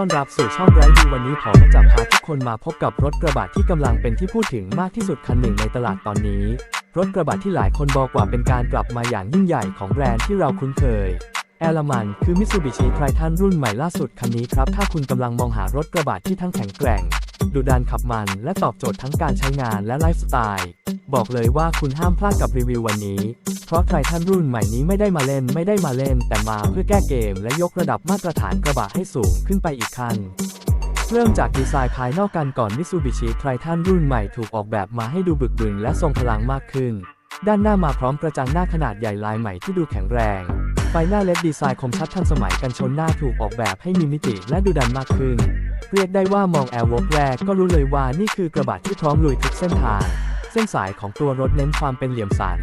ต้อนรับสู่ช่องไร้ดีวันนี้ขอมาจับพาทุกคนมาพบกับรถกระบะที่กำลังเป็นที่พูดถึงมากที่สุดคันหนึ่งในตลาดตอนนี้ รถกระบะที่หลายคนบอกว่าเป็นการกลับมาอย่างยิ่งใหญ่ของแบรนด์ที่เราคุ้นเคยแอลมันคือมิ t s u b i s h i t r i t รุ่นใหม่ล่าสุดคันนี้ครับ ถ้าคุณกำลังมองหารถกระบะที่ทั้งแข็งแกร่ง ดุดันขับมันและตอบโจทย์ทั้งการใช้งานและไลฟ์สไตล์ บอกเลยว่าคุณห้ามพลาดกับรีวิววันนี้ เพราะไททันรุ่นใหม่นี้ไม่ได้มาเล่นไม่ได้มาเล่น แต่มาเพื่อแก้เกม และยกระดับมาตรฐานกระบะให้สูงขึ้นไปอีกขั้นเริ่มจากดีไซน์ภายนอกกันก่อน Mitsubishi Triton รุ่นใหม่ถูกออกแบบมาให้ดูบึกบึนและทรงพลังมากขึ้น ด้านหน้ามาพร้อมกระจังหน้าขนาดใหญ่ลายใหม่ที่ดูแข็งแรง ไฟหน้าเลดดีไซน์คมชัดทันสมัยกันชนหน้าถูกออกแบบให้มีมิติและดูดันมากขึ้น เรียกได้ว่ามองแอลวกแรกก็รู้เลยว่านี่คือกระบะที่พร้อมลุยทุกเส้นทาง เส้นสายของตัวรถเน้นความเป็นเหลี่ยมสัน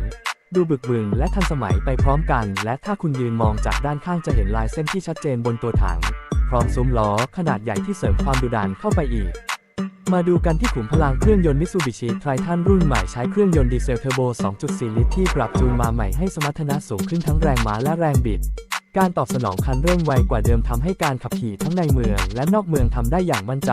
ดูบึกบึนและทันสมัยไปพร้อมกัน และถ้าคุณยืนมองจากด้านข้างจะเห็นลายเส้นที่ชัดเจนบนตัวถัง พร้อมซุ้มล้อขนาดใหญ่ที่เสริมความดุดันเข้าไปอีก มาดูกันที่ขุมพลังเครื่องยนต์ Mitsubishi Triton รุ่นใหม่ใช้เครื่องยนต์ดีเซลเทอร์โบ 2.4 ลิตรที่ปรับจูนมาใหม่ให้สมรรถนะสูงขึ้นทั้งแรงม้าและแรงบิด การตอบสนองคันเร่งไวกว่าเดิมทำให้การขับขี่ทั้งในเมือง และนอกเมืองทำได้อย่างมั่นใจ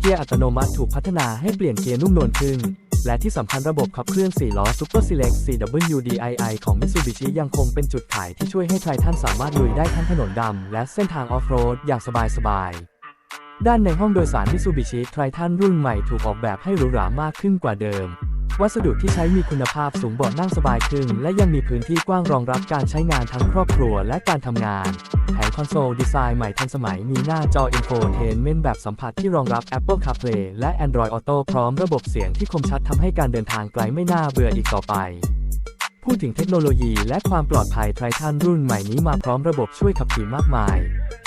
เกียร์อัตโนมัติถูกพัฒนาให้เปลี่ยนเกียร์นุ่มนวลขึ้น และที่สำคัญระบบขับเคลื่อน 4 ล้อ Super Select CWDII ของ Mitsubishi ยังคงเป็นจุดขายที่ช่วยให้ไททันสามารถลุยได้ทั้งถนนดำและเส้นทางออฟโรดอย่างสบายๆด้านในห้องโดยสาร Mitsubishi Triton รุ่นใหม่ถูกออกแบบให้หรูหรามากขึ้นกว่าเดิม วัสดุที่ใช้มีคุณภาพสูงเบาะนั่งสบายขึ้น และยังมีพื้นที่กว้างรองรับการใช้งานทั้งครอบครัวและการทำงาน แผงคอนโซลดีไซน์ใหม่ทันสมัยมีหน้าจอ Infotainment แบบสัมผัสที่รองรับ Apple CarPlay และ Android Auto พร้อมระบบเสียงที่คมชัดทำให้การเดินทางไกลไม่น่าเบื่ออีกต่อไปพูดถึงเทคโนโลยีและความปลอดภัยไททันรุ่นใหม่นี้มาพร้อมระบบช่วยขับขี่มากมาย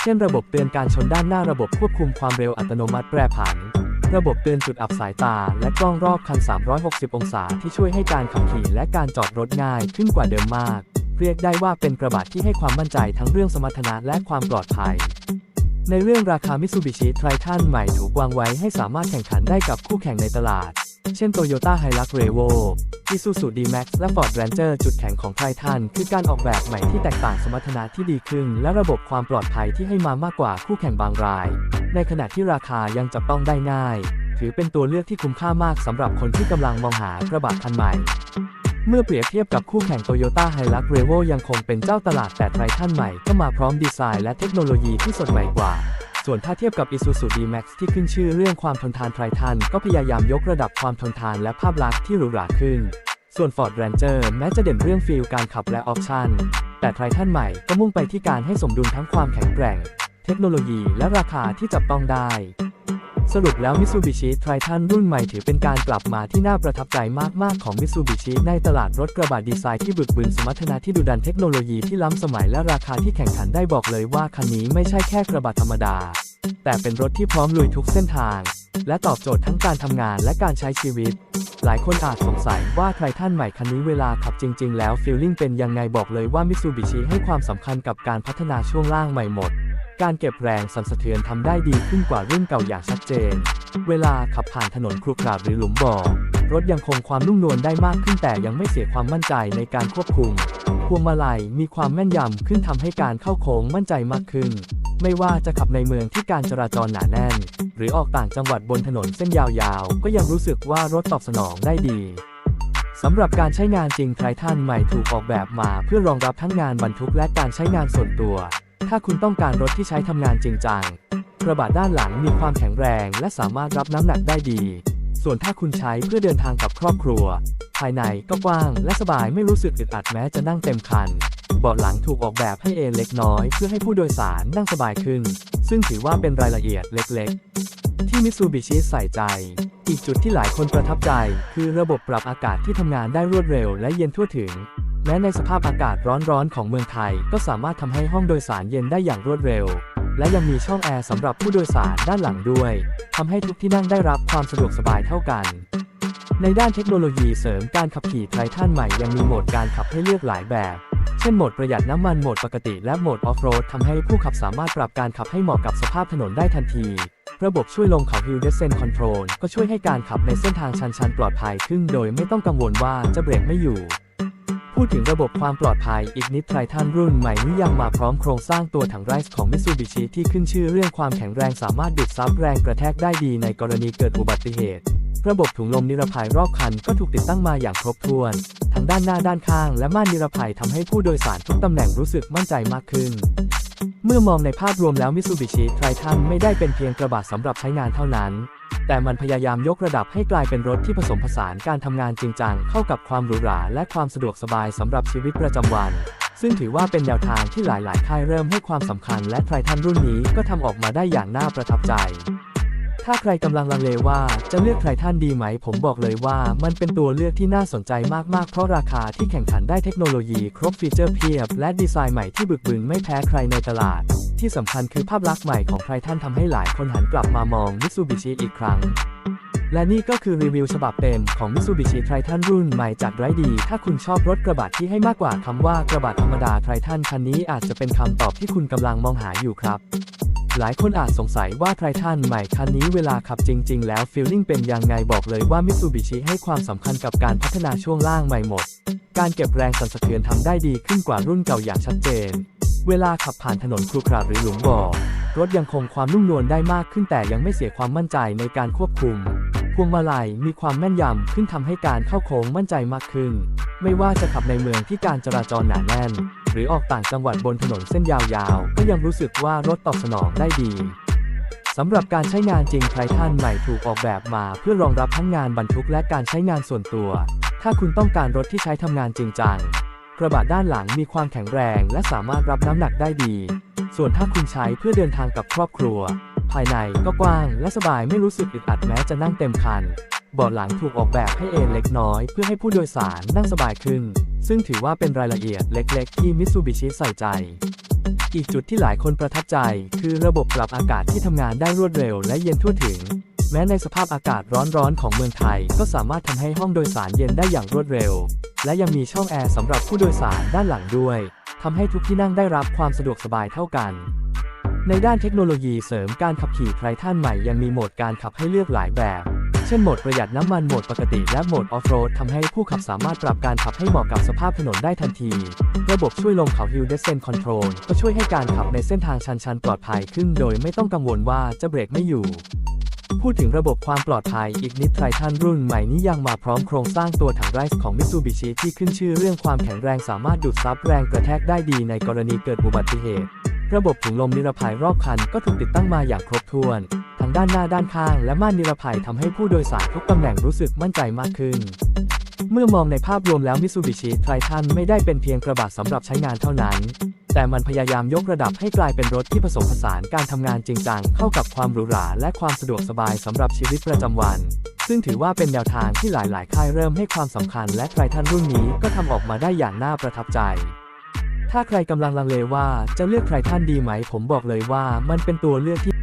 เช่นระบบเตือนการชนด้านหน้าระบบควบคุมความเร็วอัตโนมัติแปรผัน ระบบเตือนจุดอับสายตา และกล้องรอบคัน 360 องศาที่ช่วยให้การขับขี่และการจอดรถง่ายขึ้นกว่าเดิมมาก เรียกได้ว่าเป็นกระบะที่ให้ความมั่นใจทั้งเรื่องสมรรถนะและความปลอดภัย ในเรื่องราคา Mitsubishi Triton ใหม่ถูกวางไว้ให้สามารถแข่งขันได้กับคู่แข่งในตลาด เช่น Toyota Hilux Revo Isuzu D-Max และ Ford Ranger จุดแข็งของ Triton คือการออกแบบใหม่ที่แตกต่างสมรรถนะที่ดีขึ้น และระบบความปลอดภัยที่ให้มามากกว่าคู่แข่งบางราย ในขณะที่ราคายังจับต้องได้ง่าย ถือเป็นตัวเลือกที่คุ้มค่ามากสำหรับคนที่กำลังมองหากระบะคันใหม่ เมื่อเปรียบเทียบกับคู่แข่ง Toyota Hilux Revo ยังคงเป็นเจ้าตลาดแต่ไททันใหม่ก็มาพร้อมดีไซน์และเทคโนโลยีที่สดใหม่กว่า ส่วนถ้าเทียบกับ Isuzu D-Max ที่ขึ้นชื่อเรื่องความทนทานไททันก็พยายามยกระดับความทนทานและภาพลักษณ์ที่หรูหราขึ้นส่วน Ford Ranger แม้จะเด่นเรื่องฟีลการขับและออปชันแต่ไททันใหม่ก็มุ่งไปที่การให้สมดุลทั้งความแข็งแกร่ง เทคโนโลยีและราคาที่จับต้องได้ สรุปแล้ว Mitsubishi Triton รุ่นใหม่ถือเป็นการกลับมาที่น่าประทับใจมากๆของ Mitsubishi ในตลาดรถกระบะดีไซน์ที่บึกบึนสมรรถนะที่ดุดันเทคโนโลยีที่ล้ำสมัยและราคาที่แข่งขันได้บอกเลยว่าคันนี้ไม่ใช่แค่กระบะธรรมดา แต่เป็นรถที่พร้อมลุยทุกเส้นทาง และตอบโจทย์ทั้งการทำงานและการใช้ชีวิตหลายคนอาจสงสัยว่าไททันใหม่คันนี้เวลาขับจริง ๆ แล้วฟีลลิ่งเป็นยังไงบอกเลยว่า Mitsubishi ให้ความสำคัญกับการพัฒนาช่วงล่างใหม่หมด การเก็บแรงสั่นสะเทือนทำได้ดีขึ้นกว่ารุ่นเก่าอย่างชัดเจน เวลาขับผ่านถนนครุขระหรือหลุมบ่อ รถยังคงความนุ่มนวลได้มากขึ้นแต่ยังไม่เสียความมั่นใจในการควบคุม พวงมาลัยมีความแม่นยำขึ้นทำให้การเข้าโค้งมั่นใจมากขึ้น ไม่ว่าจะขับในเมืองที่การจราจรหนาแน่น หรือออกต่างจังหวัดบนถนนเส้นยาวๆ ก็ยังรู้สึกว่ารถตอบสนองได้ดีสำหรับการใช้งานจริงไททันใหม่ถูกออกแบบมาเพื่อรองรับทั้งงานบรรทุกและการใช้งานส่วนตัว ถ้าคุณต้องการรถที่ใช้ทำงานจริงจัง กระบะด้านหลังมีความแข็งแรงและสามารถรับน้ำหนักได้ดี ส่วนถ้าคุณใช้เพื่อเดินทางกับครอบครัว ภายในก็กว้างและสบายไม่รู้สึกอึดอัดแม้จะนั่งเต็มคัน เบาะหลังถูกออกแบบให้เอนเล็กน้อย เพื่อให้ผู้โดยสารนั่งสบายขึ้น ซึ่งถือว่าเป็นรายละเอียดเล็กๆ ที่มิตซูบิชิใส่ใจ อีกจุดที่หลายคนประทับใจ คือระบบปรับอากาศที่ทำงานได้รวดเร็วและเย็นทั่วถึง แม้ในสภาพอากาศร้อนๆของเมืองไทย ก็สามารถทำให้ห้องโดยสารเย็นได้อย่างรวดเร็ว และยังมีช่องแอร์สำหรับผู้โดยสารด้านหลังด้วยทำให้ทุกที่นั่งได้รับความสะดวกสบายเท่ากัน ในด้านเทคโนโลยีเสริมการขับขี่ไททันใหม่ยังมีโหมดการขับให้เลือกหลายแบบ เช่นโหมดประหยัดน้ำมันโหมดปกติและโหมดออฟโรดทำให้ผู้ขับสามารถปรับการขับให้เหมาะกับสภาพถนนได้ทันทีระบบช่วยลงเขา Hill Descent Control ก็ช่วยให้การขับในเส้นทางชันๆ ปลอดภัยขึ้น โดยไม่ต้องกังวลว่าจะเบรกไม่อยู่ ดถึงระบบความปลอดภัยอีกนิดไททันรุ่นใหม่นี้ยังมาพร้อมโครงสร้างตัวถังไรส์ของ Mitsubishi ที่ขึ้นชื่อเรื่องความแข็งแรงสามารถดูดซับแรงกระแทกได้ดีในกรณีเกิดอุบัติเหตุ ระบบถุงลมนิรภัยรอบคันก็ถูกติดตั้งมาอย่างครบถ้วน ทั้งด้านหน้าด้านข้างและม่านนิรภัยทำให้ผู้โดยสารทุกตำแหน่งรู้สึกมั่นใจมากขึ้น เมื่อมองในภาพรวมแล้ว Mitsubishi Triton ไม่ได้เป็นเพียงกระบะสำหรับใช้งานเท่านั้น แต่มันพยายามยกระดับให้กลายเป็นรถที่ผสมผสานการทำงานจริงจังเข้ากับความหรูหราและความสะดวกสบายสำหรับชีวิตประจำวัน ซึ่งถือว่าเป็นแนวทางที่หลาย ๆ ค่ายเริ่มให้ความสำคัญและไททันรุ่นนี้ก็ทำออกมาได้อย่างน่าประทับใจ ถ้าใครกำลังลังเลว่าจะเลือกไททันดีไหม ผมบอกเลยว่ามันเป็นตัวเลือกที่น่าสนใจมาก ๆ เพราะราคาที่แข่งขันได้เทคโนโลยีครบฟีเจอร์เพียบ และดีไซน์ใหม่ที่บึกบึนไม่แพ้ใครในตลาด ที่สำคัญคือภาพลักษณ์ใหม่ของไททันทำให้หลายคนหันกลับมามองมิ t ซูบิชิอีกครั้ง และนี่ก็คือรีวิวฉบับเต็มของ Mitsubishi Triton รุ่นใหม่จากไรดี ถ้าคุณชอบรถกระบะที่ให้มากกว่าคำว่ากระบะธรรมดา Triton คันนี้อาจจะเป็นคำตอบที่คุณกำลังมองหาอยู่ครับหลายคนอาจสงสัยว่า Triton ใหม่คันนี้เวลาขับจริง ๆ แล้วฟีลลิ่งเป็นยังไงบอกเลยว่า Mitsubishi ให้ความสำคัญกับการพัฒนาช่วงล่างใหม่หมด การเก็บแรงสั่นสะเทือนทำได้ดีขึ้นกว่ารุ่นเก่าอย่างชัดเจน เวลาขับผ่านถนนครุขระหรือหลุมบ่อ รถยังคงความนุ่มนวลได้มากขึ้นแต่ยังไม่เสียความมั่นใจในการควบคุม พวงมาลัยมีความแม่นยำขึ้นทำให้การเข้าโค้งมั่นใจมากขึ้น ไม่ว่าจะขับในเมืองที่การจราจรหนาแน่น หรือออกต่างจังหวัดบนถนนเส้นยาวๆ ก็ยังรู้สึกว่ารถตอบสนองได้ดีสำหรับการใช้งานจริงไททันใหม่ถูกออกแบบมาเพื่อรองรับทั้งงานบรรทุกและการใช้งานส่วนตัว ถ้าคุณต้องการรถที่ใช้ทำงานจริงจัง กระบะด้านหลังมีความแข็งแรงและสามารถรับน้ำหนักได้ดี ส่วนถ้าคุณใช้เพื่อเดินทางกับครอบครัว ภายในก็กว้างและสบายไม่รู้สึกอึดอัดแม้จะนั่งเต็มคันเบาะหลังถูกออกแบบให้เอนเล็กน้อย เพื่อให้ผู้โดยสารนั่งสบายขึ้น ซึ่งถือว่าเป็นรายละเอียดเล็ก ๆ ที่มิตซูบิชิใส่ใจ อีกจุดที่หลายคนประทับใจ คือระบบปรับอากาศที่ทำงานได้รวดเร็วและเย็นทั่วถึง แม้ในสภาพอากาศร้อนๆของเมืองไทย ก็สามารถทำให้ห้องโดยสารเย็นได้อย่างรวดเร็ว และยังมีช่องแอร์สำหรับผู้โดยสารด้านหลังด้วยทำให้ทุกที่นั่งได้รับความสะดวกสบายเท่ากัน ในด้านเทคโนโลยีเสริมการขับขี่ไททันใหม่ยังมีโหมดการขับให้เลือกหลายแบบ เช่นโหมดประหยัดน้ำมันโหมดปกติและโหมดออฟโรดทำให้ผู้ขับสามารถปรับการขับให้เหมาะกับสภาพถนนได้ทันที ระบบช่วยลงเขา Hill Descent Control ก็ช่วยให้การขับในเส้นทางชันๆปลอดภัยขึ้น โดยไม่ต้องกังวลว่าจะเบรกไม่อยู่ พูดถึงระบบความปลอดภัยอีกนิดไททันรุ่นใหม่นี้ยังมาพร้อมโครงสร้างตัวถังไรส์ของ Mitsubishi ที่ขึ้นชื่อเรื่องความแข็งแรงสามารถดูดซับแรงกระแทกได้ดีในกรณีเกิดอุบัติเหตุ ระบบถุงลมนิรภัยรอบคันก็ถูกติดตั้งมาอย่างครบถ้วน ทั้งด้านหน้าด้านข้างและม่านนิรภัยทำให้ผู้โดยสารทุกตำแหน่งรู้สึกมั่นใจมากขึ้นเมื่อมองในภาพรวมแล้ว Mitsubishi Triton ไม่ได้เป็นเพียงกระบะสำหรับใช้งานเท่านั้น แต่มันพยายามยกระดับให้กลายเป็นรถที่ผสมผสานการทำงานจริงจังเข้ากับความหรูหราและความสะดวกสบายสำหรับชีวิตประจำวัน ซึ่งถือว่าเป็นแนวทางที่หลายๆ ค่ายเริ่มให้ความสำคัญและไททันรุ่นนี้ก็ทำออกมาได้อย่างน่าประทับใจ ถ้าใครกำลังลังเลว่าจะเลือกไททันดีไหม ผมบอกเลยว่ามันเป็นตัวเลือกที่